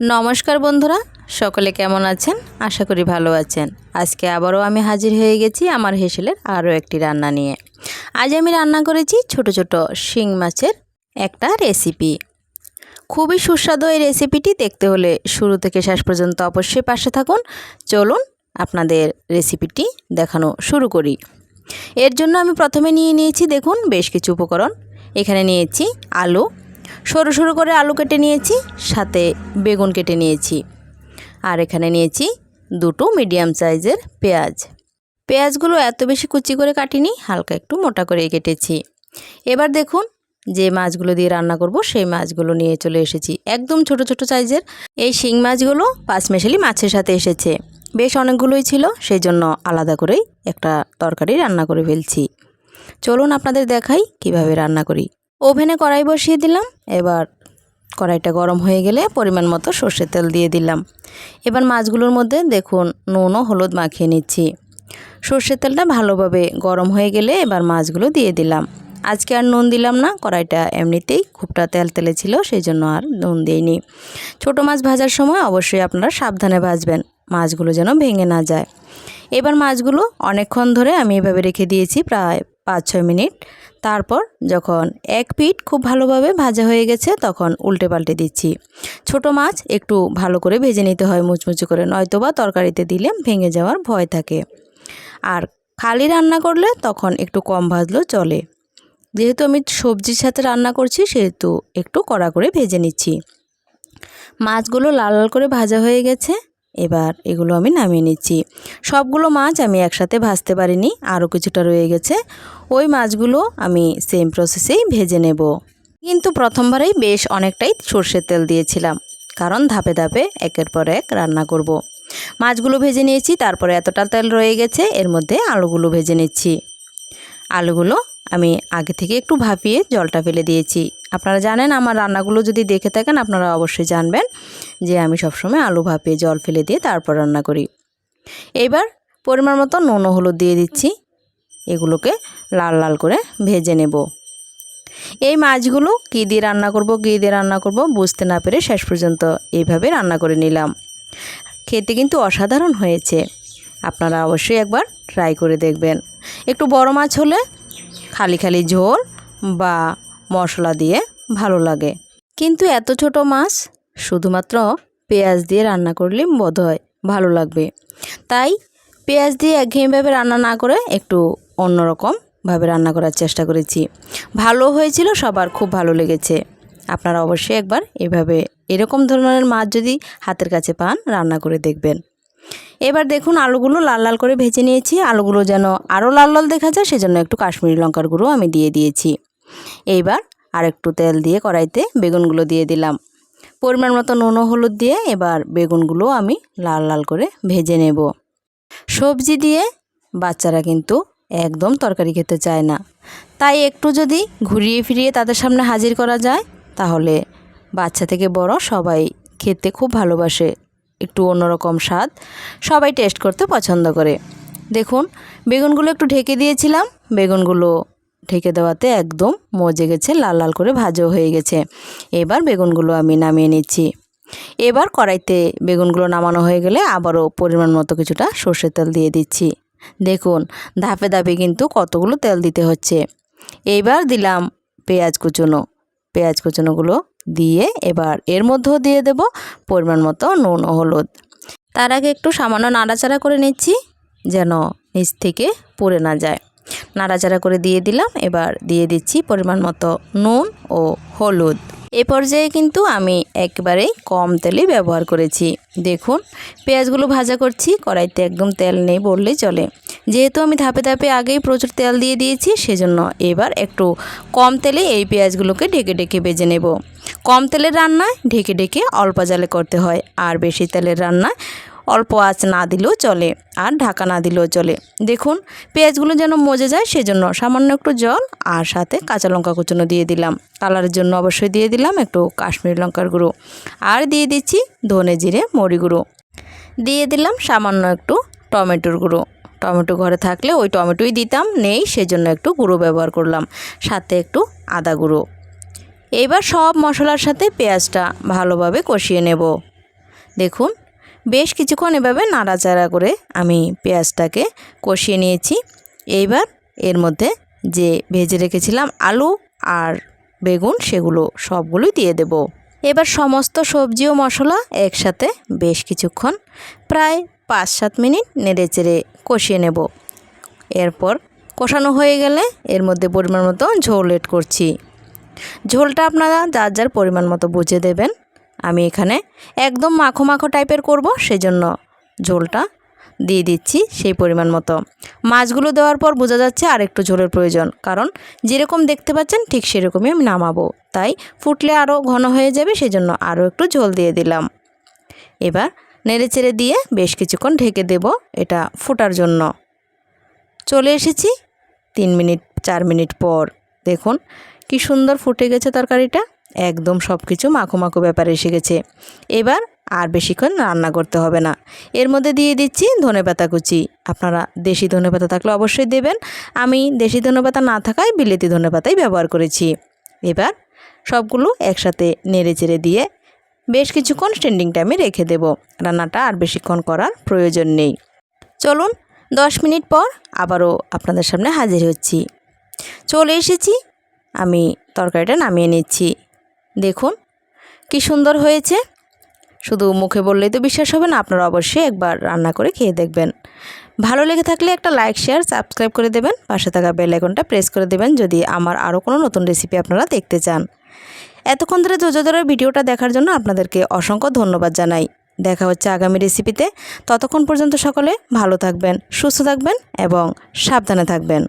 নমস্কার বন্ধুরা, সকলে কেমন আছেন? আশা করি ভালো আছেন। আজকে আবারও আমি হাজির হয়ে গেছি আমার হেসেলের আরও একটি রান্না নিয়ে। আজ আমি রান্না করেছি ছোট ছোট শিং মাছের একটা রেসিপি। খুবই সুস্বাদু এই রেসিপিটি দেখতে হলে শুরু থেকে শেষ পর্যন্ত অবশ্যই পাশে থাকুন। চলুন আপনাদের রেসিপিটি দেখানো শুরু করি। এর জন্য আমি প্রথমে নিয়ে নিয়েছি, দেখুন, বেশ কিছু উপকরণ। এখানে নিয়েছি আলু সরু সরু করে আলু কেটে নিয়েছি, সাথে বেগুন কেটে নিয়েছি। আর এখানে নিয়েছি দুটো মিডিয়াম সাইজের পেঁয়াজ। পেঁয়াজগুলো এত বেশি কুচি করে কাটিনি, হালকা একটু মোটা করে কেটেছি। এবার দেখুন যে মাছগুলো দিয়ে রান্না করব, সেই মাছগুলো নিয়ে চলে এসেছি। একদম ছোট ছোট সাইজের। এই শিং মাছগুলো পাঁচমেশালি মাছের সাথে এসেছে। বেশ অনেকগুলোই ছিল, সেই জন্য আলাদা করেই একটা তরকারি রান্না করে ফেলছি। চলুন আপনাদের দেখাই কীভাবে রান্না করি। ওভেনে কড়াই বসিয়ে দিলাম। এবার কড়াইটা গরম হয়ে গেলে পরিমাণ মতো সর্ষের তেল দিয়ে দিলাম। এবার মাছগুলোর মধ্যে দেখুন, নুন ও হলুদ মাখিয়ে নিচ্ছি। সর্ষের তেলটা ভালোভাবে গরম হয়ে গেলে এবার মাছগুলো দিয়ে দিলাম। আজকে আর নুন দিলাম না, কড়াইটা এমনিতেই খুবটা তেল তেলে ছিল সেই জন্য আর নুন দিইনি। ছোটো মাছ ভাজার সময় অবশ্যই আপনারা সাবধানে ভাজবেন, মাছগুলো যেন ভেঙে না যায়। এবার মাছগুলো অনেকক্ষণ ধরে আমি এভাবে রেখে দিয়েছি, প্রায় পাঁচ ছয় মিনিট। তারপর যখন এক পিঠ খুব ভালোভাবে ভাজা হয়ে গেছে, তখন উল্টে পাল্টে দিচ্ছি। ছোট মাছ একটু ভালো করে ভেজে নিতে হয় মুচমুচে করে, নয়তোবা তরকারিতে দিলে ভেঙে যাওয়ার ভয় থাকে। আর খালি রান্না করলে তখন একটু কম ভাজলেও চলে। যেহেতু আমি সবজির সাথে রান্না করছি, সেহেতু একটু কড়া করে ভেজে নিচ্ছি। মাছগুলো লাল লাল করে ভাজা হয়ে গেছে। এবার এগুলো আমি নামিয়ে নিচ্ছি। সবগুলো মাছ আমি একসাথে ভাজতে পারিনি, আরও কিছুটা রয়ে গেছে। ওই মাছগুলো আমি সেম প্রসেসেই ভেজে নেব। কিন্তু প্রথমবারেই বেশ অনেকটাই সর্ষের তেল দিয়েছিলাম, কারণ ধাপে ধাপে একের পর এক রান্না করব। মাছগুলো ভেজে নিয়েছি, তারপরে এতটা তেল রয়ে গেছে, এর মধ্যে আলুগুলো ভেজে নিচ্ছি। আলুগুলো আমি আগে থেকে একটু ভাপিয়ে জলটা ফেলে দিয়েছি। আপনারা জানেন, আমার রান্নাগুলো যদি দেখে থাকেন, আপনারা অবশ্যই জানবেন যে আমি সবসময় আলু ভাপিয়ে জল ফেলে দিয়ে তারপর রান্না করি। এবার পরিমাণ মতো নুন হলুদ দিয়ে দিচ্ছি। এগুলোকে লাল লাল করে ভেজে নেব। এই মাছগুলো কী দিয়ে রান্না করব, কী দিয়ে রান্না করব বুঝতে না পেরে শেষ পর্যন্ত এইভাবে রান্না করে নিলাম। খেতে কিন্তু অসাধারণ হয়েছে। আপনারা অবশ্যই একবার ট্রাই করে দেখবেন। একটু বড় মাছ হলে খালি খালি ঝোল বা মশলা দিয়ে ভালো লাগে। কিন্তু এত ছোট মাছ শুধুমাত্র পেঁয়াজ দিয়ে রান্না করলে বোধ হয় ভালো লাগবে। তাই পেঁয়াজ দিয়ে একঘেয়েভাবে রান্না না করে একটু অন্যরকমভাবে রান্না করার চেষ্টা করেছি। ভালো হয়েছিল, সবার খুব ভালো লেগেছে। আপনারা অবশ্যই একবার এভাবে এরকম ধরনের মাছ যদি হাতের কাছে পান, রান্না করে দেখবেন। এবার দেখুন, আলুগুলো লাল লাল করে ভেজে নিয়েছি। আলুগুলো যেন আরও লাল লাল দেখা যায়, সেজন্য একটু কাশ্মীরি লঙ্কার গুঁড়ো আমি দিয়ে দিয়েছি। এইবার আর একটু তেল দিয়ে কড়াইতে বেগুনগুলো দিয়ে দিলাম। পরিমাণ মতো নুন হলুদ দিয়ে এবার বেগুনগুলো আমি লাল লাল করে ভেজে নেব। সবজি দিয়ে বাচ্চারা কিন্তু একদম তরকারি খেতে চায় না। তাই একটু যদি ঘুরিয়ে ফিরিয়ে তাদের সামনে হাজির করা যায়, তাহলে বাচ্চা থেকে বড় সবাই খেতে খুব ভালোবাসে। একটু অন্যরকম স্বাদ সবাই টেস্ট করতে পছন্দ করে। দেখুন, বেগুনগুলো একটু ঢেকে দিয়েছিলাম, বেগুনগুলো ঢেকে দেওয়াতে একদম মজে গেছে, লাল লাল করে ভাজাও হয়ে গেছে। এবার বেগুনগুলো আমি নামিয়ে নিচ্ছি। এবার কড়াইতে বেগুনগুলো নামানো হয়ে গেলে আবারও পরিমাণ মতো কিছুটা সর্ষের তেল দিয়ে দিচ্ছি। দেখুন, ধাপে ধাপে কিন্তু কতগুলো তেল দিতে হচ্ছে। এইবার দিলাম পেঁয়াজ কুচুনো। পেঁয়াজ কুচুনোগুলো দিয়ে এবার এর মধ্যেও দিয়ে দেব পরিমাণ মতো নুন ও হলুদ। তার আগে একটু সামান্য নাড়াচাড়া করে নিচ্ছি, যেন নিচ থেকে পুড়ে না যায়। নাড়াচাড়া করে দিয়ে দিলাম। এবার দিয়ে দিচ্ছি পরিমাণ মতো নুন ও হলুদ। এ পর্যায়ে কিন্তু আমি একবারেই কম তেলই ব্যবহার করেছি। দেখুন, পেঁয়াজগুলো ভাজা করছি, কড়াইতে একদম তেল নেই বললেই চলে। যেহেতু আমি ধাপে ধাপে আগেই প্রচুর তেল দিয়ে দিয়েছি, সেজন্য এবার একটু কম তেলে এই পেঁয়াজগুলোকে ঢেকে ঢেকে বেজে নেব। কম তেলের রান্নায় ঢেকে ঢেকে অল্প জালে করতে হয়, আর বেশি তেলের রান্নায় অল্প আঁচ না দিলেও চলে আর ঢাকা না দিলেও চলে। দেখুন, পেঁয়াজগুলো যেন মজে যায় সেজন্য সামান্য একটু জল আর সাথে কাঁচা লঙ্কা কুচনো দিয়ে দিলাম। কালারের জন্য অবশ্যই দিয়ে দিলাম একটু কাশ্মীরি লঙ্কার গুঁড়ো। আর দিয়ে দিচ্ছি ধনে জিরে, মরি গুঁড়ো। দিয়ে দিলাম সামান্য একটু টমেটোর গুঁড়ো। টমেটো ঘরে থাকলে ওই টমেটোই দিতাম, নেই সেজন্য একটু গুঁড়ো ব্যবহার করলাম। সাথে একটু আদা গুঁড়ো। এবার সব মশলার সাথে পেঁয়াজটা ভালোভাবে কষিয়ে নেব। দেখুন বেশ কিছুক্ষণ এভাবে নাড়াচাড়া করে আমি পেঁয়াজটাকে কষিয়ে নিয়েছি। এইবার এর মধ্যে যে ভেজে রেখেছিলাম আলু আর বেগুন, সেগুলো সবগুলোই দিয়ে দেব। এবার সমস্ত সবজি ও মশলা একসাথে বেশ কিছুক্ষণ প্রায় পাঁচ সাত মিনিট নেড়ে চেড়ে কষিয়ে নেব। এরপর কষানো হয়ে গেলে এর মধ্যে পরিমাণ মতো ঝোল এড করছি। ঝোলটা আপনারা যার যার পরিমাণ মতো বুঝে দেবেন। আমি এখানে একদম মাখো মাখো টাইপের করব, সেজন্য ঝোলটা দিয়ে দিচ্ছি সেই পরিমাণ মতো। মাছগুলো দেওয়ার পর বোঝা যাচ্ছে আর একটু ঝোলের প্রয়োজন, কারণ যেরকম দেখতে পাচ্ছেন ঠিক সেরকমই আমি নামাবো। তাই ফুটলে আরও ঘন হয়ে যাবে, সেজন্য আরও একটু ঝোল দিয়ে দিলাম। এবার নেড়ে চেড়ে দিয়ে বেশ কিছুক্ষণ ঢেকে দেব এটা ফোটার জন্য। চলে এসেছি তিন মিনিট, চার মিনিট পর। দেখুন কি সুন্দর ফুটে গেছে তরকারিটা। একদম সব কিছু মাখো মাখো ব্যাপারে এসে গেছে। এবার আর বেশিক্ষণ রান্না করতে হবে না। এর মধ্যে দিয়ে দিচ্ছি ধনেপাতা কুচি। আপনারা দেশি ধনেপাতা থাকলে অবশ্যই দেবেন। আমি দেশি ধনেপাতা না থাকায় বিলেতি ধনেপাতাই ব্যবহার করেছি। এবার সবগুলো একসাথে নেড়ে চেড়ে দিয়ে বেশ কিছুক্ষণ স্ট্যান্ডিং টাইমে রেখে দেব। রান্নাটা আর বেশিক্ষণ করার প্রয়োজন নেই। চলুন, দশ মিনিট পর আবারও আপনাদের সামনে হাজির হচ্ছি। চলে এসেছি। আমি তরকারিটা নামিয়ে নিচ্ছি। দেখুন, কি সুন্দর হয়েছে। শুধু মুখে বললেই তো বিশ্বাস হবে না, আপনারা অবশ্যই একবার রান্না করে খেয়ে দেখবেন। ভালো লেগে থাকলে একটা লাইক শেয়ার সাবস্ক্রাইব করে দেবেন। পাশে থাকা বেল আইকনটা প্রেস করে দেবেন যদি আমার আরও কোনো নতুন রেসিপি আপনারা দেখতে চান। এতক্ষণ ধরে ধরে ভিডিওটা দেখার জন্য আপনাদেরকে অসংখ্য ধন্যবাদ জানাই। দেখা হচ্ছে আগামী রেসিপিতে ততক্ষণ পর্যন্ত সকলে ভালো থাকবেন, সুস্থ থাকবেন এবং সাবধানে থাকবেন।